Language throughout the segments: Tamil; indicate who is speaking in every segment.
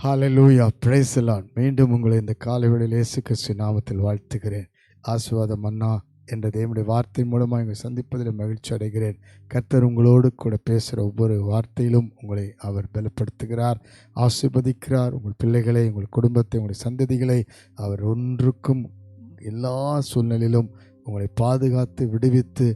Speaker 1: ஹாலலூயா பிரேசலான் மீண்டும் உங்களை இந்த காலைவெளியில் இயேசு கிறிஸ்து நாமத்தில் வாழ்த்துகிறேன். ஆசீர்வாதம் மன்னா என்ற தேவனுடைய வார்த்தை மூலமாக இங்கே சந்திப்பதில் மகிழ்ச்சி அடைகிறேன். கர்த்தர் உங்களோடு கூட பேசுகிற ஒவ்வொரு வார்த்தையிலும் உங்களை அவர் பலப்படுத்துகிறார் ஆசிர்வதிக்கிறார். உங்கள் பிள்ளைகளை உங்கள் குடும்பத்தை உங்களுடைய சந்ததிகளை அவர் ஒன்றுக்கும் எல்லா சூழ்நிலையிலும் உங்களை பாதுகாத்து விடுவித்து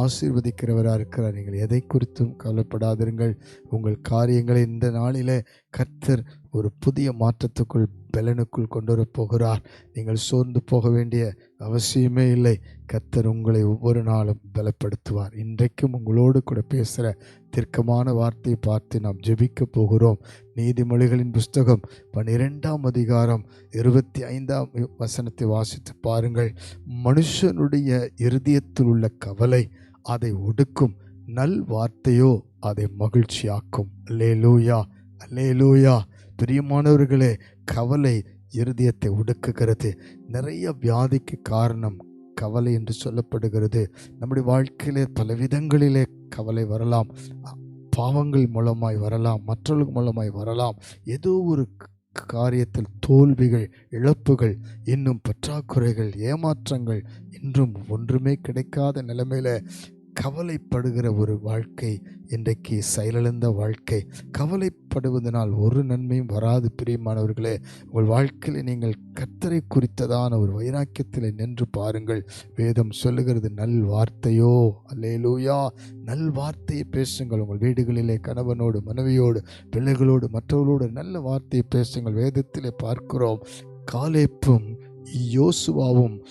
Speaker 1: ஆசீர்வதிக்கிறவராக இருக்கிறார். நீங்கள் எதை குறித்தும் கவலைப்படாதிருங்கள். உங்கள் காரியங்களை இந்த நாளிலே கர்த்தர் ஒரு புதிய மாற்றத்துக்குள் பலனுக்குள் கொண்டு வர போகிறார். நீங்கள் சோர்ந்து போக வேண்டிய அவசியமே இல்லை. கர்த்தர் உங்களை ஒவ்வொரு நாளும் பலப்படுத்துவார். இன்றைக்கும் உங்களோடு கூட பேசுகிற தீர்க்கமான வார்த்தையை பார்த்து நாம் ஜெபிக்க போகிறோம். நீதிமொழிகளின் புஸ்தகம் பன்னிரெண்டாம் அதிகாரம் இருபத்தி ஐந்தாம் வசனத்தை வாசித்து பாருங்கள். மனுஷனுடைய இருதயத்தில் உள்ள கவலை அதை ஒடுக்கும். நல் வார்த்தையோ அதை மகிழ்ச்சியாக்கும். லேலூயா லேலூயா பிரியமானவர்களே கவலை இருதயத்தை ஒடுக்குகிறது. நிறைய வியாதிக்கு காரணம் கவலை என்று சொல்லப்படுகிறது. நம்முடைய வாழ்க்கையிலே பல விதங்களிலே கவலை வரலாம். பாவங்கள் மூலமாய் வரலாம் மற்றவர்கள் மூலமாய் வரலாம். ஏதோ ஒரு காரியத்தில் தோல்விகள் இழப்புகள் இன்னும் பற்றாக்குறைகள் ஏமாற்றங்கள் இன்றும் ஒன்றுமே கிடைக்காத நிலைமையில கவலைப்படுகிற ஒரு வாழ்க்கை இன்றைக்கு செயலிழந்த வாழ்க்கை. கவலைப்படுவதனால் ஒரு நன்மையும் வராது பிரியமானவர்களே. உங்கள் வாழ்க்கையில் நீங்கள் கத்தரை குறித்ததான ஒரு வைராக்கியத்தில் நின்று பாருங்கள். வேதம் சொல்லுகிறது நல் வார்த்தையோ? அல்லேலூயா. நல் வார்த்தையை பேசுங்கள். உங்கள் வீடுகளிலே கணவனோடு மனைவியோடு பிள்ளைகளோடு மற்றவர்களோடு நல்ல வார்த்தையை பேசுங்கள். வேதத்திலே பார்க்கிறோம் காலேப்பும் யோசுவாவும்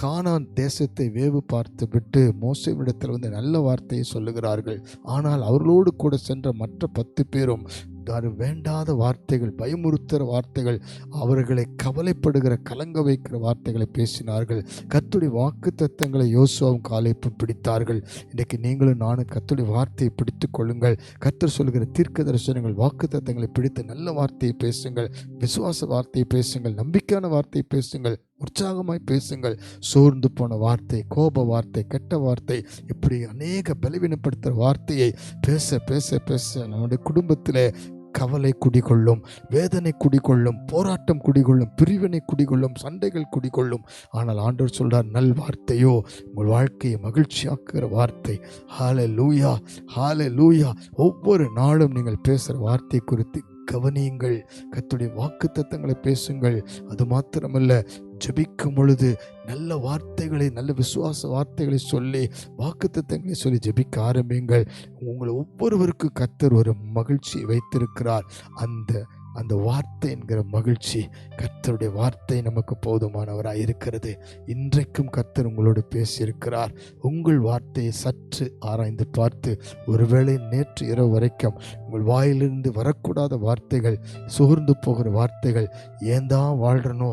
Speaker 1: கானான் தேசத்தை வேவு பார்த்து விட்டு மோசமிடத்தில் வந்து நல்ல வார்த்தையை சொல்லுகிறார்கள். ஆனால் அவர்களோடு கூட சென்ற மற்ற பத்து பேரும் அது வேண்டாத வார்த்தைகள் பயமுறுத்துகிற வார்த்தைகள் அவர்களை கவலைப்படுகிற கலங்க வைக்கிற வார்த்தைகளை பேசினார்கள். கத்துடி வாக்கு தத்தங்களை யோசுவாவும் காலைப்பும் பிடித்தார்கள். இன்றைக்கு நீங்களும் நானும் கத்துடைய வார்த்தையை பிடித்து கொள்ளுங்கள். கத்தர் சொல்கிற தீர்க்க தரிசனங்கள் வாக்கு தத்தங்களை பிடித்து நல்ல வார்த்தையை பேசுங்கள். விசுவாச வார்த்தையை பேசுங்கள். நம்பிக்கையான வார்த்தையை பேசுங்கள். உற்சாகமாய் பேசுங்கள். சோர்ந்து போன வார்த்தை கோப வார்த்தை கெட்ட வார்த்தை இப்படி அநேக பலவீனப்படுத்துகிற வார்த்தையை பேச பேச பேச நம்முடைய குடும்பத்தில் கவலை குடிகொள்ளும் வேதனை குடிகொள்ளும் போராட்டம் குடிகொள்ளும் பிரிவினை குடிகொள்ளும் சண்டைகள் குடிகொள்ளும். ஆனால் ஆண்டவர் சொல்றார் நல் வார்த்தையோ உங்கள் வாழ்க்கையை மகிழ்ச்சியாக்குகிற வார்த்தை. ஹால லூயா ஹால லூயா ஒவ்வொரு நாளும் நீங்கள் பேசுகிற வார்த்தை குறித்து கவனியுங்கள். கத்துடைய வாக்கு தத்தங்களை பேசுங்கள். அது மாத்திரமல்ல ஜபிக்கும் பொழுது நல்ல வார்த்தைகளை நல்ல விசுவாச வார்த்தைகளை சொல்லி வாக்கு தத்தங்களை சொல்லி ஜெபிக்க ஆரம்பிங்கள் உங்களை ஒவ்வொருவருக்கும் கத்தர் ஒரு மகிழ்ச்சியை வைத்திருக்கிறார். அந்த அந்த வார்த்தை என்கிற மகிழ்ச்சி கர்த்தருடைய வார்த்தை நமக்கு போதுமானவராக இருக்கிறது. இன்றைக்கும் கர்த்தர் உங்களோடு பேசியிருக்கிறார். உங்கள் வார்த்தையை சற்று ஆராய்ந்து பார்த்து ஒருவேளை நேற்று இரவு வரைக்கும் உங்கள் வாயிலிருந்து வரக்கூடாத வார்த்தைகள் சோர்ந்து போகிற வார்த்தைகள் ஏன் தான் வாழ்கிறனோ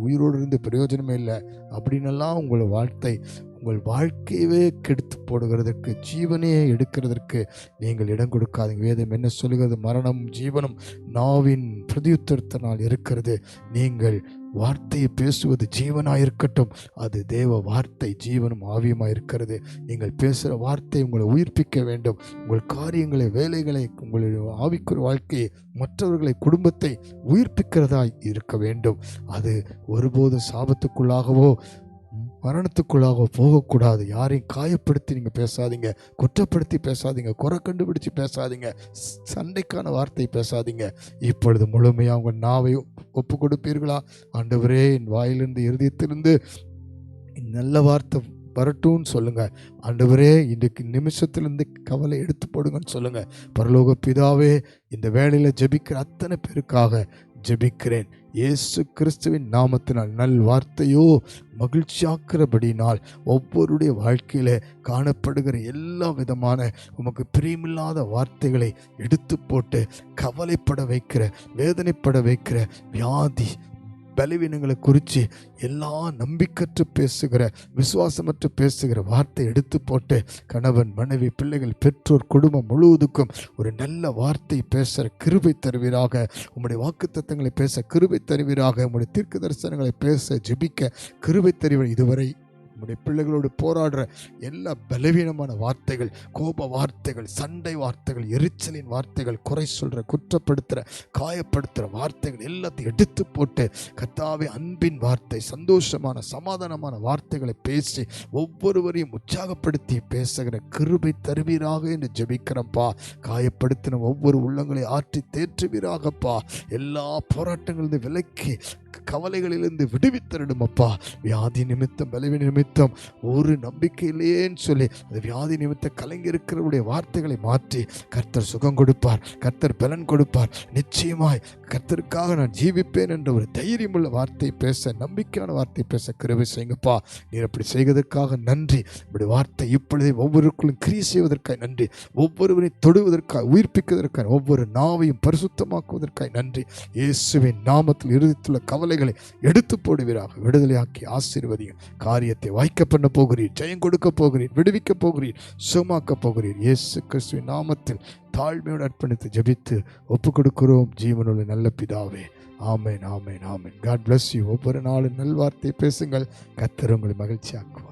Speaker 1: உயிரோடு இருந்து பிரயோஜனமே இல்லை அப்படின்னெல்லாம் உங்கள் வார்த்தை உங்கள் வாழ்க்கையவே கெடுத்து போடுகிறதற்கு ஜீவனையே எடுக்கிறதற்கு நீங்கள் இடம் கொடுக்காதீங்க. வேதம் என்ன சொல்லுகிறது? மரணம் ஜீவனம் நாவின் பிரதியுத்தரத்தினால் இருக்கிறது. நீங்கள் வார்த்தையை பேசுவது ஜீவனாக இருக்கட்டும் அது தேவ வார்த்தை ஜீவனும் ஆவியமாக இருக்கிறது நீங்கள் பேசுகிற வார்த்தை உங்களை உயிர்ப்பிக்க வேண்டும். உங்கள் காரியங்களை வேலைகளை உங்களுடைய ஆவிக்குரிய வாழ்க்கையை மற்றவர்களை குடும்பத்தை உயிர்ப்பிக்கிறதாய் இருக்க வேண்டும். அது ஒருபோது சாபத்துக்குள்ளாகவோ மரணத்துக்குள்ளாக போகக்கூடாது. யாரையும் காயப்படுத்தி நீங்கள் பேசாதீங்க. குற்றப்படுத்தி பேசாதீங்க. குறை கண்டுபிடிச்சு பேசாதீங்க. சண்டைக்கான வார்த்தை பேசாதீங்க. இப்பொழுது முழுமையாக உங்கள் நாவை ஒப்பு கொடுப்பீர்களா? ஆண்டவரே என் வாயிலிருந்து இருதயத்திலிருந்து நல்ல வார்த்தை வரட்டும்னு சொல்லுங்க. ஆண்டவரே இன்றைக்கு நிமிஷத்துலேருந்து கவலை எடுத்து போடுங்கன்னு சொல்லுங்க. பரலோக பிதாவே இந்த வேலையில் ஜெபிக்கிற அத்தனை பேருக்காக ஜெபிக்கிறேன். இயேசு கிறிஸ்துவின் நாமத்தினால் நல் வார்த்தையோ மகிழ்ச்சியாக்குறபடினால் ஒவ்வொருடைய வாழ்க்கையில் காணப்படுகிற எல்லா விதமான உமக்கு பிரியமில்லாத வார்த்தைகளை எடுத்து போட்டு கவலைப்பட வைக்கிற வேதனைப்பட வைக்கிற வியாதி பலவீனங்களை குறித்து எல்லா நம்பிக்கற்று பேசுகிற விசுவாசமற்று பேசுகிற வார்த்தை எடுத்து போட்டு கணவன் மனைவி பிள்ளைகள் பெற்றோர் குடும்பம் முழுவதுக்கும் ஒரு நல்ல வார்த்தை பேசுகிற கிருபை தருவீராக. உம்முடைய வாக்குத்தத்தங்களை பேச கிருபை தருவீராக. உம்முடைய தீர்க்க தரிசனங்களை பேச ஜெபிக்க கிருபை தருவீர் இதுவரை. நம்முடைய பிள்ளைகளோடு போராடுற எல்லா பலவீனமான வார்த்தைகள் கோப வார்த்தைகள் சண்டை வார்த்தைகள் எரிச்சலின் வார்த்தைகள் குறை சொல்கிற குற்றப்படுத்துகிற காயப்படுத்துகிற வார்த்தைகள் எல்லாத்தையும் எடுத்து போட்டு கத்தாவே அன்பின் வார்த்தை சந்தோஷமான சமாதானமான வார்த்தைகளை பேசி ஒவ்வொருவரையும் உற்சாகப்படுத்தி பேசுகிற கிருபை தருவீராக என்று ஜெபிக்கிறப்பா காயப்படுத்தின ஒவ்வொரு உள்ளங்களை ஆற்றி தேற்றுவீராகப்பா. எல்லா போராட்டங்களிலிருந்து விலக்கி கவலைகளிலிருந்து விடுவித்தரிடும் அப்பா. வியாதி நிமித்தம் பலவீன நிமித்தம் ஒரு நம்பிக்கை இல்லையேன்னு சொல்லி அந்த வியாதி நிமித்த கலைஞருக்கிறவருடைய வார்த்தைகளை மாற்றி கர்த்தர் சுகம் கொடுப்பார் கர்த்தர் பலன் கொடுப்பார். நிச்சயமாய் கர்த்தருக்காக நான் ஜீவிப்பேன் என்ற ஒரு தைரியமுள்ள வார்த்தை பேச நம்பிக்கையான வார்த்தை பேச கிருபை செய்யுங்கப்பா. நீர் அப்படி செய்வதற்காக நன்றி. இப்படி வார்த்தை இப்பொழுதே ஒவ்வொருக்குள்ளும் கிரியை செய்வதற்காக நன்றி. ஒவ்வொருவரையும் தொடுவதற்காக உயிர்ப்பிப்பதற்காக ஒவ்வொரு நாவையும் பரிசுத்தமாக்குவதற்காக நன்றி. இயேசுவின் நாமத்தில் இருந்துள்ள கவலைகளை எடுத்து போடுவீராக. விடுதலையாக்கி ஆசீர்வதியும் காரியத்தை வாய்க்க பண்ண போகிறீர் ஜெயம் கொடுக்க போகிறீர் விடுவிக்க போகிறீர் சுமாக்க போகிறீர். இயேசு கிறிஸ்துவின் நாமத்தில் தாழ்மையோடு அர்ப்பணித்து ஜபித்து ஒப்பு கொடுக்கிறோம். ஜீவனுள்ள நல்ல பிதாவே ஆமேன் ஆமேன் ஆமேன். காட் பிளஸ் யூ ஒவ்வொரு நாளும் நல்வார்த்தை பேசுங்கள். கத்தர் உங்களை மகிழ்ச்சியாக்குவார்.